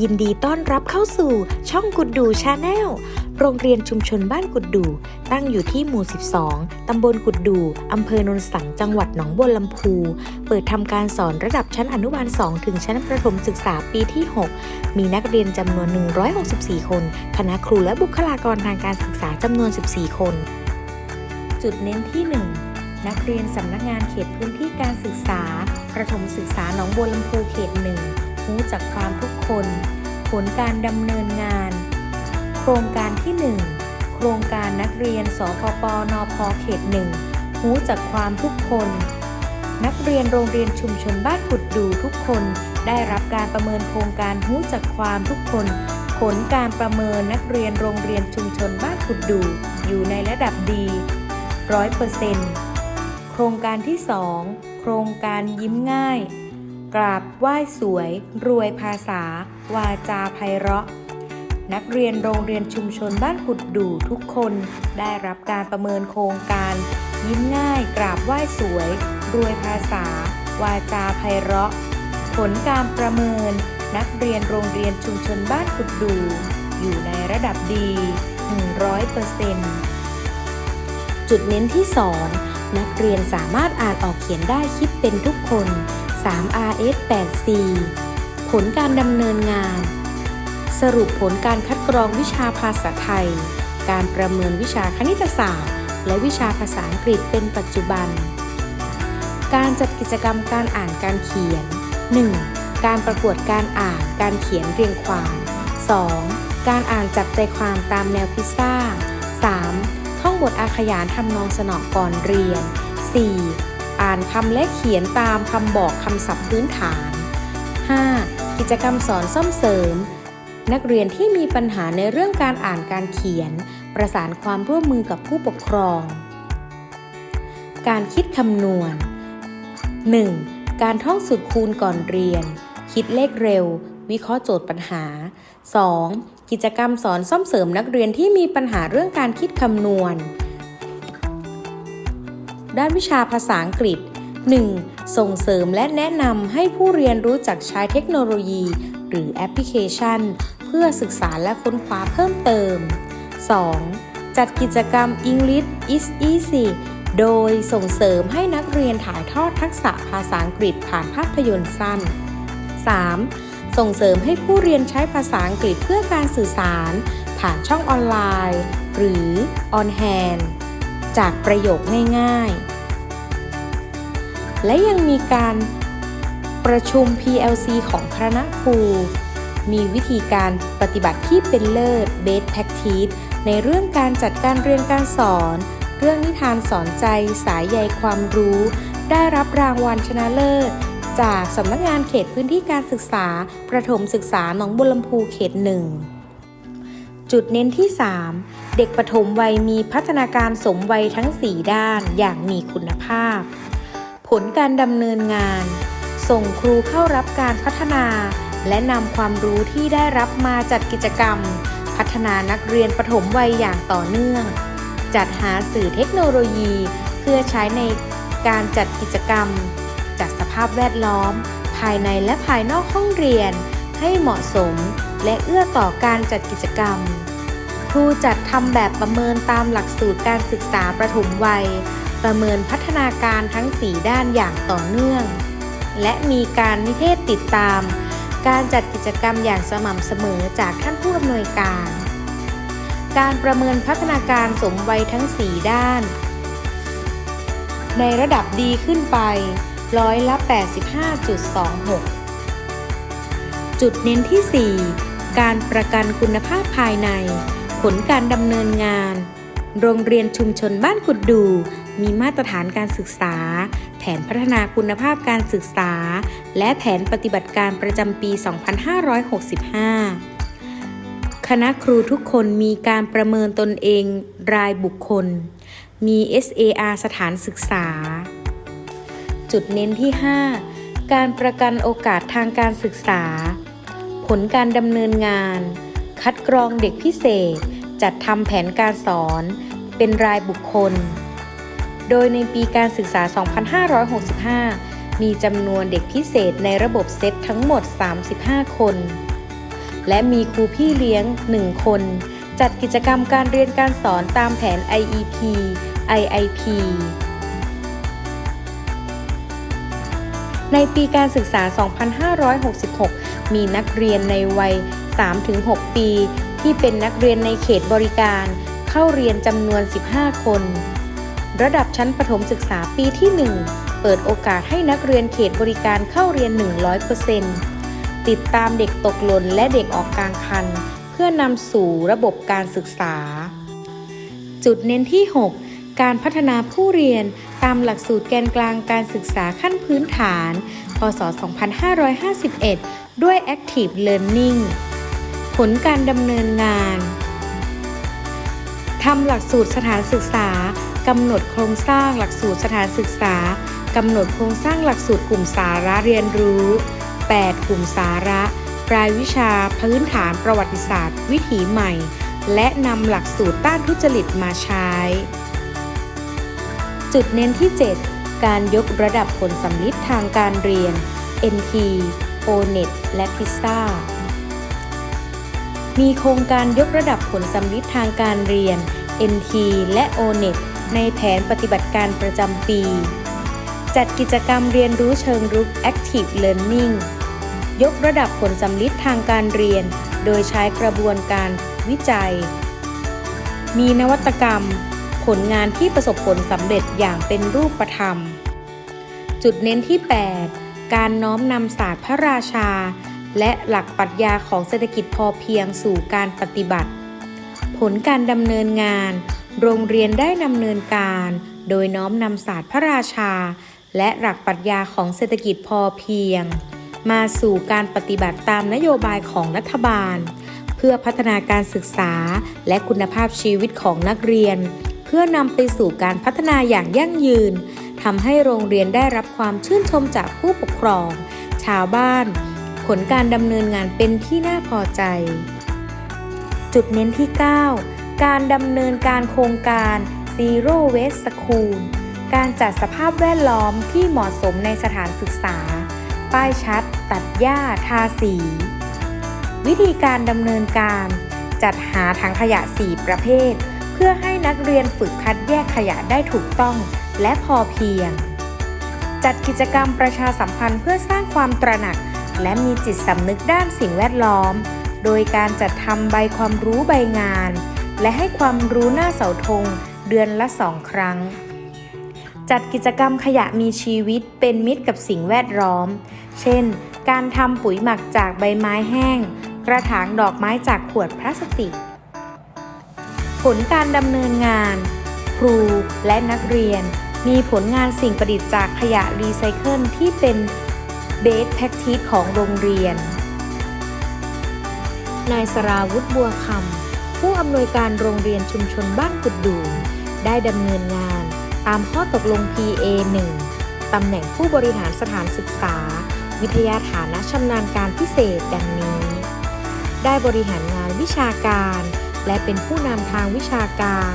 ยินดีต้อนรับเข้าสู่ช่องกุดดูชาแนล โรงเรียนชุมชนบ้านกุดดู ตั้งอยู่ที่หมู่ 12 ตำบลกุดดูอำเภอโนนสัง จังหวัดหนองบัวลำพู เปิดทำการสอนระดับชั้นอนุบาล 2 ถึงชั้นประถมศึกษาปีที่ 6 มีนักเรียนจำนวน 164 คน คณะครูและบุคลากรทางการศึกษาจำนวน 14 คน จุดเน้นที่ 1นักเรียนสำนักงานเขตพื้นที่การศึกษา ประถมศึกษาหนองบัวลำพูเขตหนึ่งรู้จักความทุกค นผลการดำเนินงาน โครงการที่ 1 โครงการนักเรียน สพปนพเขตหนึ่งรู้จักความทุกคน นักเรียนโรงเรียนชุมชนบ้านกุดดูทุกคน ได้รับการประเมินโครงการรู้จักความทุกคน ผลการประเมินนักเรียนโรงเรียนชุมชนบ้านกุดดูอยู่ในระดับดีร้อยเปอร์เซ็นต์โครงการที่ 2 โครงการยิ้มง่าย กราบไหว้สวย รวยภาษา วาจาไพเราะ นักเรียนโรงเรียนชุมชนบ้านกุดดูทุกคนได้รับการประเมินโครงการ ยิ้มง่าย กราบไหว้สวย รวยภาษา วาจาไพเราะ ผลการประเมิน นักเรียนโรงเรียนชุมชนบ้านกุดดูอยู่ในระดับดี 100%จุดเน้นที่ 2 นักเรียนสามารถอ่านออกเขียนได้คิดเป็นทุกคน 3RS 8C ผลการดำเนินงาน สรุปผลการคัดกรองวิชาภาษาไทย การประเมินวิชาคณิตศาสตร์ และวิชาภาษาอังกฤษเป็นปัจจุบัน การจัดกิจกรรมการอ่านการเขียน 1. การประกวดการอ่านการเขียนเรียงความ 2. การอ่านจับใจความตามแนวพิซซ่า 3. ท่องบทอาขยานทำนองสนอก่อนเรียน 4. อ่านคำและเขียนตามคำบอกคำศัพท์พื้นฐาน 5. กิจกรรมสอนซ่อมเสริม นักเรียนที่มีปัญหาในเรื่องการอ่านการเขียน ประสานความร่วมมือกับผู้ปกครอง การคิดคำนวณ 1. การท่องสูตรคูณก่อนเรียน คิดเลขเร็ว วิเคราะห์โจทย์ปัญหา 2. กิจกรรมสอนซ่อมเสริมนักเรียนที่มีปัญหาเรื่องการคิดคำนวณ ด้านวิชาภาษาอังกฤษ 1. ส่งเสริมและแนะนำให้ผู้เรียนรู้จักใช้เทคโนโลยี หรือแอปพลิเคชัน เพื่อศึกษาและค้นคว้าเพิ่มเติม 2. จัดกิจกรรม English is easy โดยส่งเสริมให้นักเรียนถ่ายทอดทักษะภาษาอังกฤษผ่านภาพยนตร์สั้น 3. ส่งเสริมให้ผู้เรียนใช้ภาษาอังกฤษเพื่อการสื่อสาร ผ่านช่องออนไลน์ หรือ on hand จากประโยคง่ายๆ และยังมีการประชุม PLC ของคณะครู มีวิธีการปฏิบัติที่เป็นเลิศ Best Practice ในเรื่องการจัดการเรียนการสอน เรื่องนิทานสอนใจสายใยความรู้ ได้รับรางวัลชนะเลิศ จากสำนักงานเขตพื้นที่การศึกษา ประถมศึกษาหนองบัวลำพูเขตหนึ่ง จุดเน้นที่ 3 เด็กปฐมวัยมีพัฒนาการสมวัยทั้ง 4 ด้านอย่างมีคุณภาพ ผลการดำเนินงาน ส่งครูเข้ารับการพัฒนา และนำความรู้ที่ได้รับมาจัดกิจกรรม พัฒนานักเรียนปฐมวัยอย่างต่อเนื่อง จัดหาสื่อเทคโนโลยี เพื่อใช้ในการจัดกิจกรรม จัดสภาพแวดล้อม ภายในและภายนอกห้องเรียนให้เหมาะสม และเอื้อต่อการจัดกิจกรรม ครูจัดทำแบบประเมินตามหลักสูตรการศึกษาประถมวัย ประเมินพัฒนาการทั้ง 4 ด้านอย่างต่อเนื่อง และมีการนิเทศติดตาม การจัดกิจกรรมอย่างสม่ำเสมอจากท่านผู้อำนวยการ การประเมินพัฒนาการสมวัยทั้ง 4 ด้าน ในระดับดีขึ้นไปร้อยละ 85.26 จุดเน้นที่ 4 การประกันคุณภาพภายใน ผลการดำเนินงาน โรงเรียนชุมชนบ้านกุดดู มีมาตรฐานการศึกษา แผนพัฒนาคุณภาพการศึกษา และแผนปฏิบัติการประจำปี 2565 คณะครูทุกคนมีการประเมินตนเองรายบุคคล มี SAR สถานศึกษา จุดเน้นที่ 5 การประกันโอกาสทางการศึกษา ผลการดำเนินงาน คัดกรองเด็กพิเศษ จัดทำแผนการสอน เป็นรายบุคคล โดยในปีการศึกษา 2565 มีจำนวนเด็กพิเศษในระบบเซตทั้งหมด 35 คน และมีครูพี่เลี้ยง 1 คน จัดกิจกรรมการเรียนการสอนตามแผน IEP IIP ในปีการศึกษา 2566 มีนักเรียนในวัย 3-6 ปี ที่เป็นนักเรียนในเขตบริการ เข้าเรียนจำนวน 15 คน ระดับชั้นประถมศึกษาปีที่ 1 เปิดโอกาสให้นักเรียนเขตบริการเข้าเรียน 100%ติดตามเด็กตกหล่นและเด็กออกกลางคัน เพื่อนำสู่ระบบการศึกษา จุดเน้นที่ 6 การพัฒนาผู้เรียน ตามหลักสูตรแกนกลางการศึกษาขั้นพื้นฐาน พศ 2551 ด้วย Active Learning ผลการดำเนินงานทำหลักสูตรสถานศึกษากำหนดโครงสร้างหลักสูตรสถานศึกษากำหนดโครงสร้างหลักสูตรกลุ่มสาระเรียนรู้ 8 กลุ่มสาระรายวิชาพื้นฐานประวัติศาสตร์ วิถีใหม่ และนำหลักสูตรต้านทุจริตมาใช้ จุดเน้นที่ 7 การยกระดับผลสำลิดทางการเรียน NT ONET และพิซซ่ามีโครงการยกระดับผลสำลิดทางการเรียน NT และ ONET ในแผนปฏิบัติการประจำปี จัดกิจกรรมเรียนรู้เชิงรุก Active Learning ยกระดับผลสำลิดทางการเรียน โดยใช้กระบวนการวิจัย มีนวัตกรรม ผลงานที่ประสบผลสำเร็จอย่างเป็นรูปธรรม จุดเน้นที่ 8 การน้อมนำศาสตร์พระราชา และหลักปรัชญาของเศรษฐกิจพอเพียงสู่การปฏิบัติ ผลการดำเนินงาน โรงเรียนได้ดำเนินการ โดยน้อมนำศาสตร์พระราชา และหลักปรัชญาของเศรษฐกิจพอเพียง มาสู่การปฏิบัติตามนโยบายของรัฐบาลเพื่อพัฒนาการศึกษาและคุณภาพชีวิตของนักเรียน พื่อนำไปสู่การพัฒนาอย่างยั่งยืนทำให้โรงเรียนได้รับความชื่นชมจากผู้ปกครอง ชาวบ้าน ผลการดำเนินงานเป็นที่น่าพอใจ จุดเน้นที่ 9 การดำเนินการโครงการ Zero Waste School การจัดสภาพแวดล้อมที่เหมาะสมในสถานศึกษา ป้ายชัด ตัดหญ้า ทาสี วิธีการดำเนินการ จัดหาถังขยะ 4 ประเภท เพื่อให้นักเรียนฝึกคัดแยกขยะได้ถูกต้องและพอเพียง จัดกิจกรรมประชาสัมพันธ์เพื่อสร้างความตระหนัก และมีจิตสำนึกด้านสิ่งแวดล้อม โดยการจัดทำใบความรู้ใบงาน และให้ความรู้หน้าเสาธงเดือนละสองครั้ง จัดกิจกรรมขยะมีชีวิตเป็นมิตรกับสิ่งแวดล้อม เช่น การทำปุ๋ยหมักจากใบไม้แห้ง กระถางดอกไม้จากขวดพลาสติก ผลการดำเนินงาน ครูและนักเรียน มีผลงานสิ่งประดิษฐ์จากขยะรีไซเคิลที่เป็นเบสแพ็กทีของโรงเรียน นายสราวุฒิบัวคำผู้อำนวยการโรงเรียนชุมชนบ้านกุดดูมได้ดำเนินงานตามข้อตกลง PA 1ตำแหน่งผู้บริหารสถานศึกษา วิทยาฐานะชำนาญการพิเศษดังนี้ ได้บริหารงานวิชาการ และเป็นผู้นำทางวิชาการ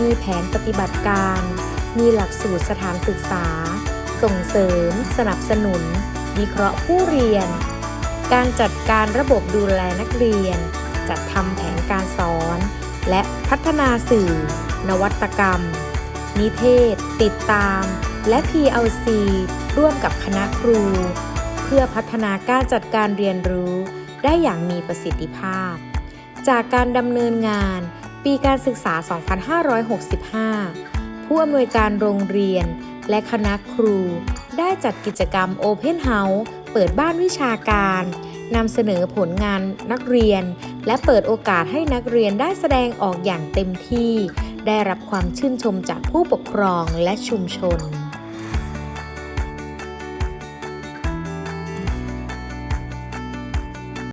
มีแผนปฏิบัติการ มีหลักสูตรสถานศึกษา ส่งเสริม สนับสนุน วิเคราะห์ผู้เรียน การจัดการระบบดูแลนักเรียน จัดทำแผนการสอน และพัฒนาสื่อ นวัตกรรม นิเทศ ติดตาม และ PLC ร่วมกับคณะครู เพื่อพัฒนาการจัดการเรียนรู้ได้อย่างมีประสิทธิภาพ จากการดำเนินงาน ปีการศึกษา 2565 ผู้อำนวยการโรงเรียน และคณะครู ได้จัดกิจกรรม Open House เปิดบ้านวิชาการนำเสนอผลงานนักเรียน และเปิดโอกาสให้นักเรียนได้แสดงออกอย่างเต็มที่ ได้รับความชื่นชมจากผู้ปกครองและชุมชน